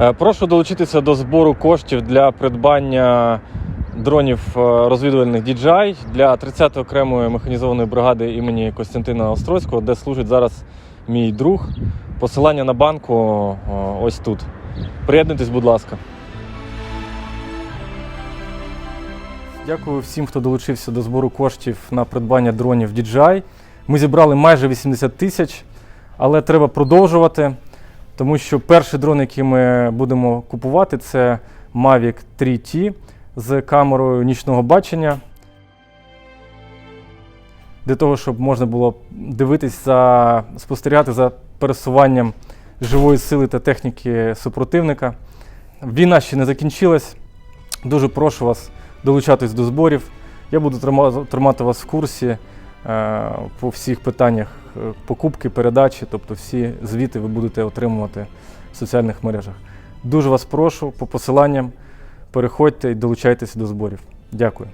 Е, Прошу долучитися до збору коштів для придбання дронів е, розвідувальних DJI для 30-ї окремої механізованої бригади імені Костянтина Острозького, де служить зараз мій друг. Посилання на банку ось тут. Приєднуйтесь, будь ласка. Дякую всім, хто долучився до збору коштів на придбання дронів DJI. Ми зібрали майже 80 тисяч, але треба продовжувати, тому що перший дрон, який ми будемо купувати, це Mavic 3T з камерою нічного бачення. Для того, щоб можна було дивитись за спостерігати за пересуванням живої сили та техніки супротивника. Війна ще не закінчилась. Дуже прошу вас долучатись до зборів. Я буду тримати вас в курсі по всіх питаннях е, покупки, передачі, тобто всі звіти ви будете отримувати в соціальних мережах. Дуже вас прошу по посиланням переходьте і долучайтеся до зборів. Дякую.